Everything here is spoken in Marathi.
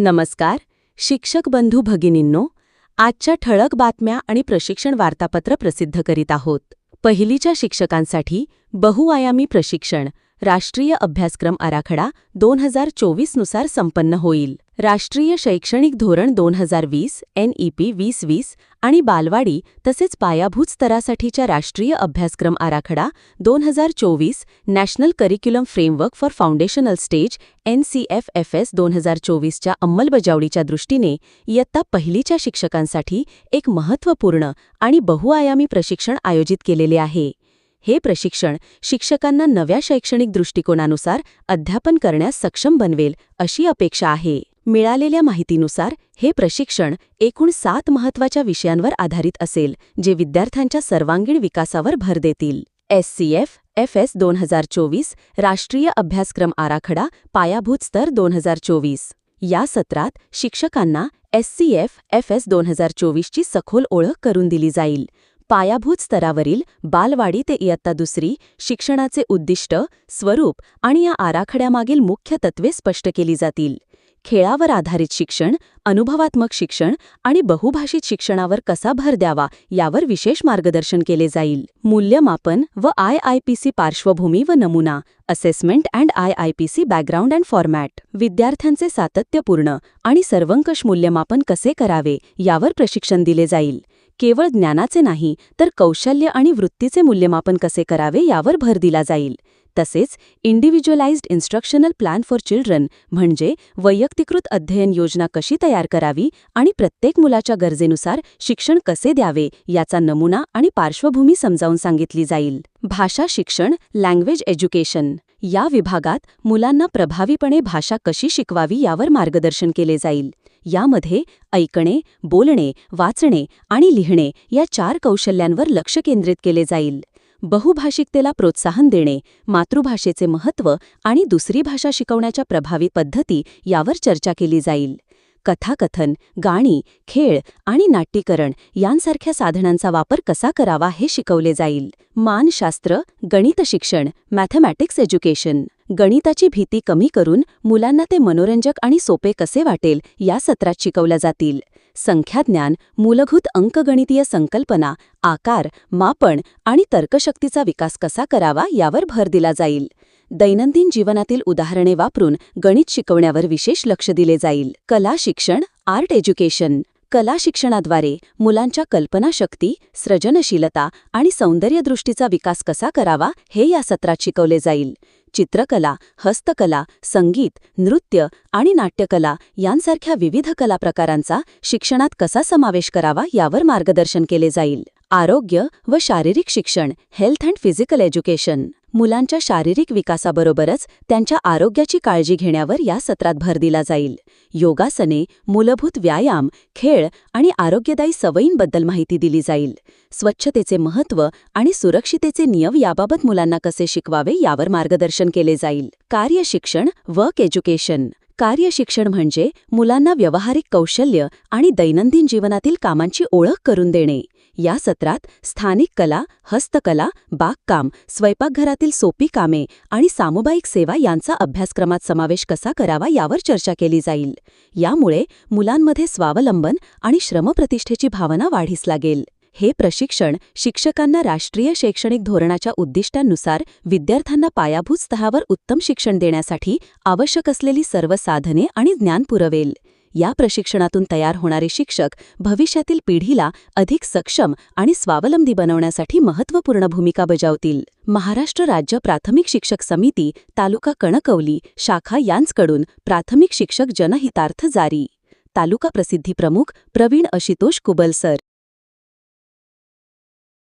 नमस्कार शिक्षक बंधू भगिनींनो आजच्या ठळक बातम्या आणि प्रशिक्षण वार्तापत्र प्रसिद्ध करीत आहोत. पहिलीच्या शिक्षकांसाठी बहुआयामी प्रशिक्षण राष्ट्रीय अभ्यासक्रम आराखडा दोन हजार चोवीसनुसार संपन्न होईल. राष्ट्रीय शैक्षणिक धोरण दोन हजार वीस एनईपी वीस वीस आणि बालवाडी तसेच पायाभूत स्तरासाठीच्या राष्ट्रीय अभ्यासक्रम आराखडा दोन हजार चोवीस national curriculum framework for foundational stage N C F F S दोन हजार चोवीसच्या अंमलबजावणीच्या दृष्टीने इयत्ता पहिलीच्या शिक्षकांसाठी एक महत्त्वपूर्ण आणि बहुआयामी प्रशिक्षण आयोजित केलेले आहे. हे प्रशिक्षण शिक्षकांना नव्या शैक्षणिक दृष्टिकोनानुसार अध्यापन करण्यास सक्षम बनवेल अशी अपेक्षा आहे. मिळालेल्या माहितीनुसार हे प्रशिक्षण एकूण सात महत्त्वाच्या विषयांवर आधारित असेल जे विद्यार्थ्यांच्या सर्वांगीण विकासावर भर देतील. S C F F S दोन हजार चोवीस राष्ट्रीय अभ्यासक्रम आराखडा पायाभूत स्तर दोन हजार चोवीस. या सत्रात शिक्षकांना S C F F S दोन हजार चोवीसची सखोल ओळख करून दिली जाईल. पायाभूत स्तरावरील बालवाडी ते इयत्ता दुसरी शिक्षणाचे उद्दिष्ट स्वरूप आणि या आराखड्यामागील मुख्य तत्वे स्पष्ट केली जातील. खेळावर आधारित शिक्षण अनुभवात्मक शिक्षण आणि बहुभाषित शिक्षणावर कसा भर द्यावा यावर विशेष मार्गदर्शन केले जाईल. मूल्यमापन व आय आय पी सी पार्श्वभूमी व नमुना assessment and I I P C background and format विद्यार्थ्यांचे सातत्यपूर्ण आणि सर्वंकष मूल्यमापन कसे करावे यावर प्रशिक्षण दिले जाईल. केवळ ज्ञानाचे नाही तर कौशल्य आणि वृत्तीचे मूल्यमापन कसे करावे यावर भर दिला जाईल. तसेच individualised instructional plan for children म्हणजे वैयक्तिकृत अध्ययन योजना कशी तयार करावी आणि प्रत्येक मुलाच्या गरजेनुसार शिक्षण कसे द्यावे याचा नमुना आणि पार्श्वभूमी समजावून सांगितली जाईल. भाषा शिक्षण लँग्वेज एज्युकेशन या विभागात मुलांना प्रभावीपणे भाषा कशी शिकवावी यावर मार्गदर्शन केले जाईल. यामध्ये ऐकणे बोलणे वाचणे आणि लिहिणे या चार कौशल्यांवर लक्ष केंद्रित केले जाईल. बहुभाषिकतेला प्रोत्साहन देणे मातृभाषेचे महत्त्व आणि दुसरी भाषा शिकवण्याच्या प्रभावी पद्धती यावर चर्चा केली जाईल. कथाकथन गाणी खेळ आणि नाट्यीकरण यांसारख्या साधनांचा वापर कसा करावा हे शिकवले जाईल. मानशास्त्र गणित शिक्षण मॅथमॅटिक्स एज्युकेशन. गणिताची भीती कमी करून मुलांना ते मनोरंजक आणि सोपे कसे वाटेल या सत्रात शिकवल्या जातील. संख्याज्ञान मूलभूत अंकगणितीय संकल्पना आकार मापन आणि तर्कशक्तीचा विकास कसा करावा यावर भर दिला जाईल. दैनंदिन जीवनातील उदाहरणे वापरून गणित शिकवण्यावर विशेष लक्ष दिले जाईल. कला शिक्षण आर्ट एज्युकेशन. कला शिक्षणाद्वारे मुलांच्या कल्पनाशक्ती सृजनशीलता आणि सौंदर्यदृष्टीचा विकास कसा करावा हे या सत्रात शिकवले जाईल. चित्रकला हस्तकला संगीत नृत्य आणि नाट्यकला यांसारख्या विविध कला प्रकारांचा शिक्षणात कसा समावेश करावा यावर मार्गदर्शन केले जाईल. आरोग्य व शारीरिक शिक्षण हेल्थ अँड फिजिकल एज्युकेशन मुलांच्या शारीरिक विकासाबरोबरच त्यांच्या आरोग्याची काळजी घेण्यावर या सत्रात भर दिला जाईल. योगासने मूलभूत व्यायाम खेळ आणि आरोग्यदायी सवयींबद्दल माहिती दिली जाईल. स्वच्छतेचे महत्त्व आणि सुरक्षितेचे नियम याबाबत मुलांना कसे शिकवावे यावर मार्गदर्शन केले जाईल. कार्यशिक्षण वर्क एज्युकेशन कार्यशिक्षण म्हणजे मुलांना व्यावहारिक कौशल्य आणि दैनंदिन जीवनातील कामांची ओळख करून देणे. या सत्रात स्थानिक कला हस्तकला बागकाम स्वयंपाकघरातील सोपी कामे आणि सामुदायिक सेवा यांचा अभ्यासक्रमात समावेश कसा करावा यावर चर्चा केली जाईल. यामुळे मुलांमध्ये स्वावलंबन आणि श्रमप्रतिष्ठेची भावना वाढीस लागेल. हे प्रशिक्षण शिक्षकांना राष्ट्रीय शैक्षणिक धोरणाच्या उद्दिष्टांनुसार विद्यार्थ्यांना पायाभूत स्तरावर उत्तम शिक्षण देण्यासाठी आवश्यक असलेली सर्व साधने आणि ज्ञान पुरवेल. या प्रशिक्षणातून तयार होणारे शिक्षक भविष्यातील पिढीला अधिक सक्षम आणि स्वावलंबी बनवण्यासाठी महत्त्वपूर्ण भूमिका बजावतील. महाराष्ट्र राज्य प्राथमिक शिक्षक समिती तालुका कणकवली शाखा यांचकडून प्राथमिक शिक्षक जनहितार्थ जारी. तालुका प्रसिद्धी प्रमुख प्रवीण अशितोष कुबलसर.